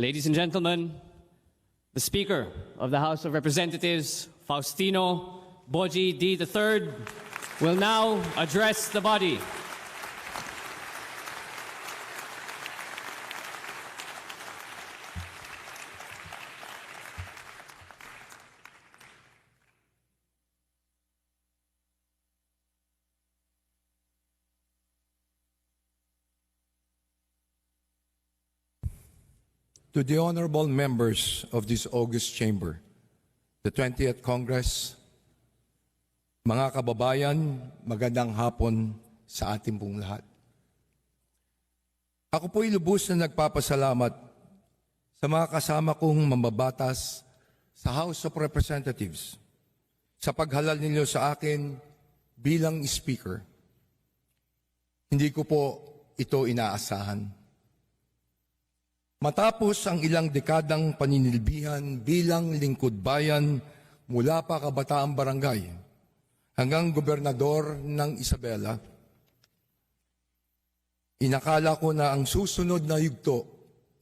Ladies and gentlemen, the Speaker of the House of Representatives, Faustino Boji D. III, will now address the body. To the honorable members of this August Chamber, the 20th Congress, mga kababayan, magandang hapon sa ating pong lahat. Ako po'y lubos na nagpapasalamat sa mga kasama kong mambabatas sa House of Representatives sa paghalal ninyo sa akin bilang Speaker. Hindi ko po ito inaasahan. Matapos ang ilang dekadang paninilbihan bilang lingkod bayan mula pa kabataang barangay hanggang gobernador ng Isabela, inakala ko na ang susunod na yugto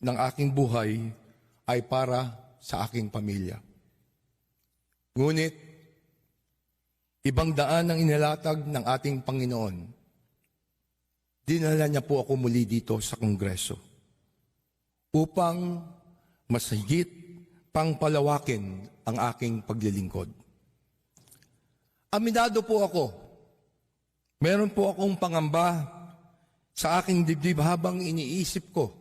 ng aking buhay ay para sa aking pamilya. Ngunit, ibang daan ang inilatag ng ating Panginoon. Dinala niya po ako muli dito sa Kongreso upang mas higit pang palawakin ang aking paglilingkod. Aminado po ako, meron po akong pangamba sa aking dibdib habang iniisip ko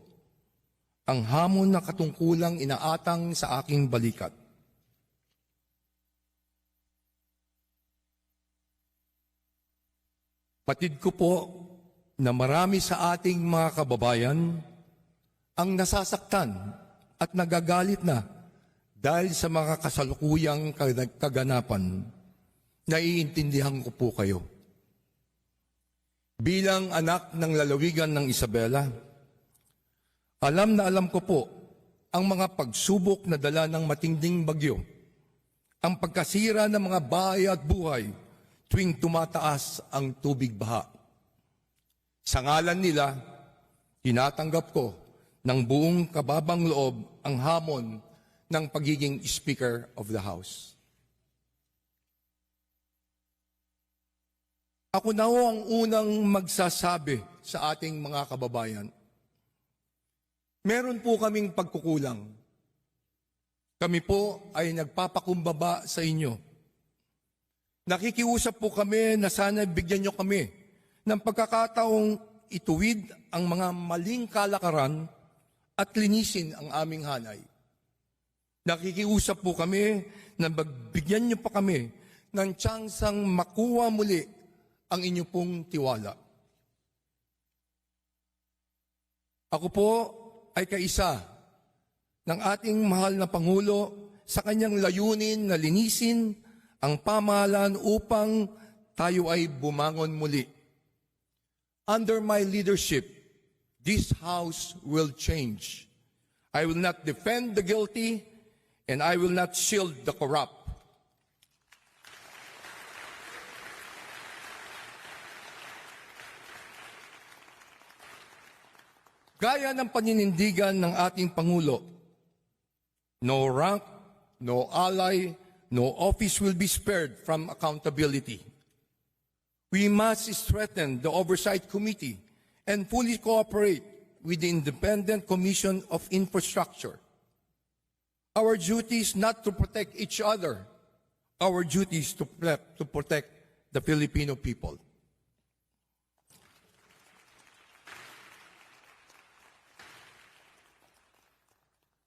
ang hamon na katungkulang inaatang sa aking balikat. Patid ko po na marami sa ating mga kababayan ang nasasaktan at nagagalit na dahil sa mga kasalukuyang kag- kaganapan, naiintindihan ko po kayo. Bilang anak ng lalawigan ng Isabela, alam na alam ko po ang mga pagsubok na dala ng matinding bagyo, ang pagkasira ng mga bahay at buhay tuwing tumataas ang tubig baha. Sa ngalan nila, tinatanggap ko ng buong kababang loob ang hamon ng pagiging Speaker of the House. Ako na ho ang unang magsasabi sa ating mga kababayan. Meron po kaming pagkukulang. Kami po ay nagpapakumbaba sa inyo. Nakikiusap po kami na sana bigyan nyo kami ng pagkakataong ituwid ang mga maling kalakaran at linisin ang aming hanay. Nakikiusap po kami na magbigyan niyo pa kami ng tsansang makuha muli ang inyo pong tiwala. Ako po ay kaisa ng ating mahal na Pangulo sa kanyang layunin na linisin ang pamahalaan upang tayo ay bumangon muli. Under my leadership, this house will change. I will not defend the guilty and I will not shield the corrupt. Gaya ng paninindigan ng ating Pangulo, no rank, no ally, no office will be spared from accountability. We must strengthen the Oversight Committee and fully cooperate with the Independent Commission of Infrastructure. Our duty is not to protect each other. Our duty is to, to protect the Filipino people.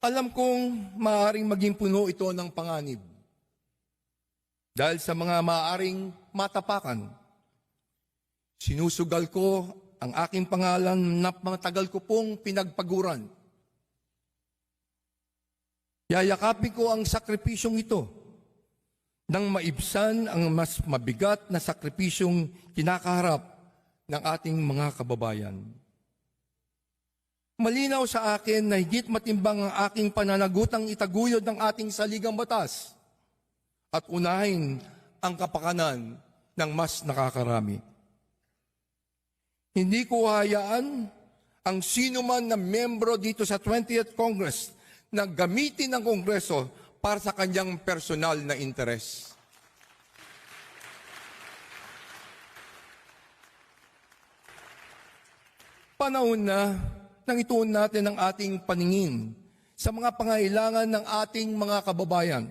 Alam kong maaaring maging puno ito ng panganib. Dahil sa mga maaaring matapakan, sinusugal ko ang aking pangalan na matagal ko pong pinagpaguran. Yayakapin ko ang sakripisyong ito nang maibsan ang mas mabigat na sakripisyong kinakaharap ng ating mga kababayan. Malinaw sa akin na higit matimbang ang aking pananagutang itaguyod ng ating saligang batas at unahin ang kapakanan ng mas nakakarami. Hindi ko hayaan ang sino man na membro dito sa 20th Congress na gamitin ng Kongreso para sa kanyang personal na interes. Panahon na nang ituon natin ang ating paningin sa mga pangailangan ng ating mga kababayan.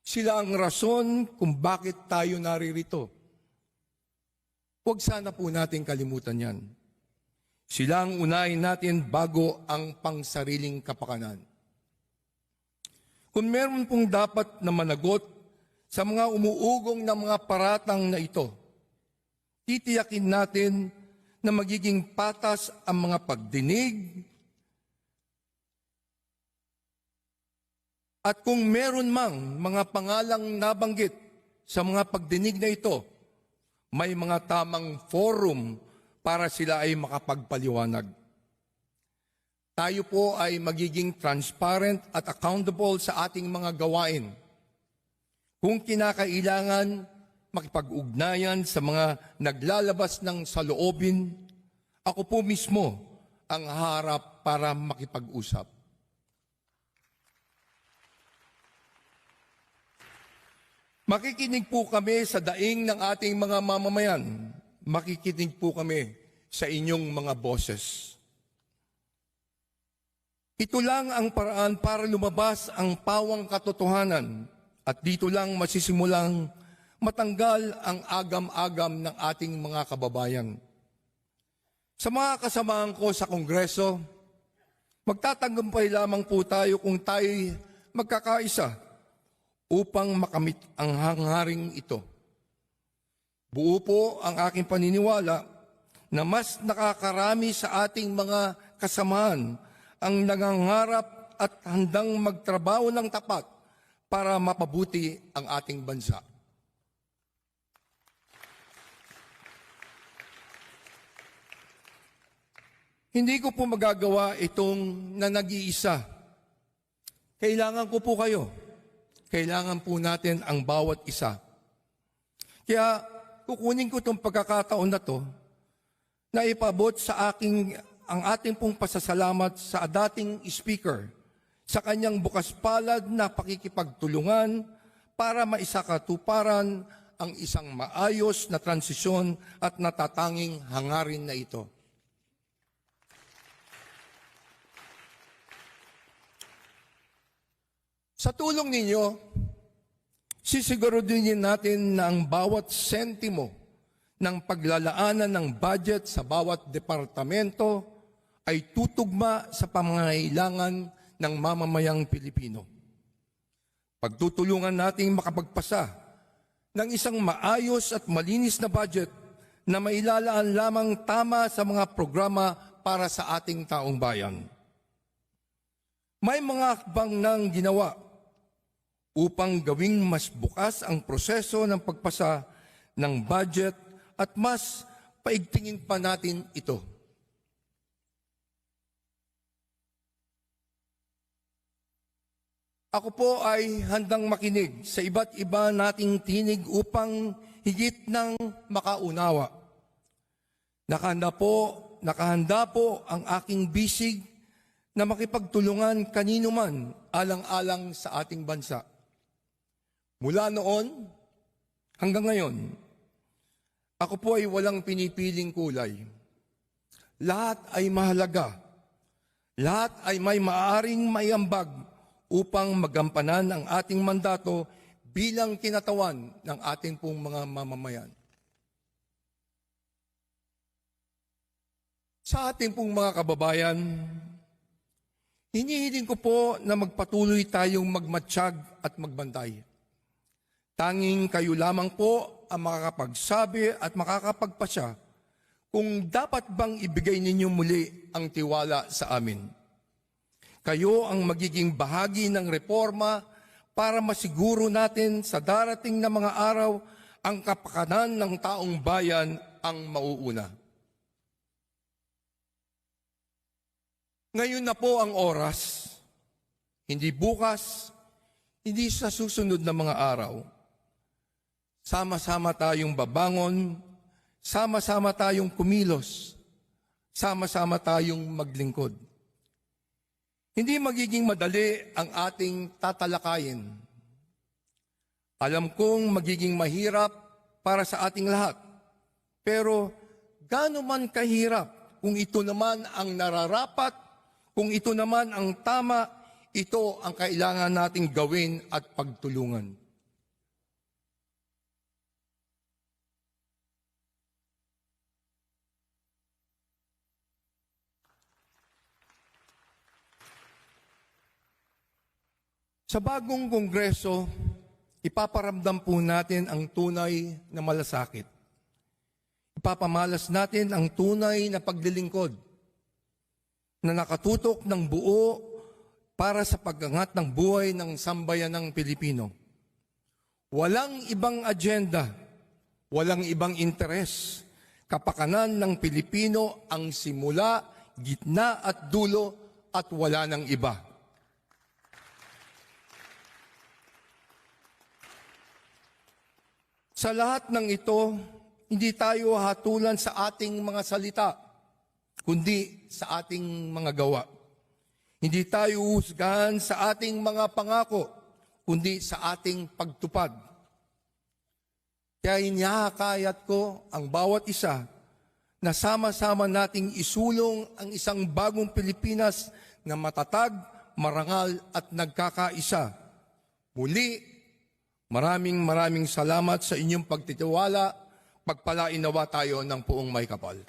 Sila ang rason kung bakit tayo naririto. Huwag sana po natin kalimutan yan. Sila ang unahin natin bago ang pangsariling kapakanan. Kung meron pong dapat na managot sa mga umuugong na mga paratang na ito, titiyakin natin na magiging patas ang mga pagdinig at kung meron mang mga pangalang nabanggit sa mga pagdinig na ito, may mga tamang forum para sila ay makapagpaliwanag. Tayo po ay magiging transparent at accountable sa ating mga gawain. Kung kinakailangan, makipag-ugnayan sa mga naglalabas ng saloobin, ako po mismo ang harap para makipag-usap. Makikinig po kami sa daing ng ating mga mamamayan. Makikinig po kami sa inyong mga boses. Ito lang ang paraan para lumabas ang pawang katotohanan at dito lang masisimulang matanggal ang agam-agam ng ating mga kababayan. Sa mga kasamahan ko sa Kongreso, magtatagumpay lamang po tayo kung tayo magkakaisa upang makamit ang hangaring ito. Buo po ang aking paniniwala na mas nakakarami sa ating mga kasamahan ang nangangarap at handang magtrabaho ng tapat para mapabuti ang ating bansa. Hindi ko po magagawa itong na nag-iisa. Kailangan ko po kayo. Kailangan po natin ang bawat isa. Kaya kukunin ko itong pagkakataon na to na ipabot sa aking ang ating pong pasasalamat sa dating speaker sa kanyang bukas palad na pakikipagtulungan para maisakatuparan ang isang maayos na transisyon at natatanging hangarin na ito. Sa tulong ninyo, sisiguraduhin natin na ang bawat sentimo ng paglalaanan ng budget sa bawat departamento ay tutugma sa pangangailangan ng mamamayang Pilipino. Pagtutulungan nating makapagpasa ng isang maayos at malinis na budget na mailalaan lamang tama sa mga programa para sa ating taong bayan. May mga hakbang nang ginawa upang gawing mas bukas ang proseso ng pagpasa ng budget at mas paigtingin pa natin ito. Ako po ay handang makinig sa iba't iba nating tinig upang higit ng makaunawa. Nakahanda po, nakahanda po ang aking bisig na makipagtulungan kanino man alang-alang sa ating bansa. Mula noon hanggang ngayon, ako po ay walang pinipiling kulay. Lahat ay mahalaga. Lahat ay may maaring maiambag upang magampanan ang ating mandato bilang kinatawan ng ating pong mga mamamayan. Sa ating pong mga kababayan, hinihiling ko po na magpatuloy tayong magmatsyag at magbantay. Tanging kayo lamang po ang makakapagsabi at makakapagpasya kung dapat bang ibigay ninyo muli ang tiwala sa amin. Kayo ang magiging bahagi ng reforma para masiguro natin sa darating na mga araw ang kapakanan ng taong bayan ang mauuna. Ngayon na po ang oras, hindi bukas, hindi sa susunod na mga araw. Sama-sama tayong babangon, sama-sama tayong kumilos, sama-sama tayong maglingkod. Hindi magiging madali ang ating tatalakayin. Alam kong magiging mahirap para sa ating lahat. Pero gaano man kahirap kung ito naman ang nararapat, kung ito naman ang tama, ito ang kailangan nating gawin at pagtulungan. Sa bagong kongreso, ipaparamdam po natin ang tunay na malasakit. Ipapamalas natin ang tunay na paglilingkod na nakatutok ng buo para sa pagangat ng buhay ng sambayanang Pilipino. Walang ibang agenda, walang ibang interes. Kapakanan ng Pilipino ang simula, gitna at dulo at wala ng iba. Sa lahat ng ito, hindi tayo hatulan sa ating mga salita, kundi sa ating mga gawa. Hindi tayo husgahan sa ating mga pangako, kundi sa ating pagtupad. Kaya inihakayat ko ang bawat isa na sama-sama nating isulong ang isang bagong Pilipinas na matatag, marangal at nagkakaisa. Muli, Maraming maraming salamat sa inyong pagtitiwala. Pagpalain nawa tayo ng puong may kapal.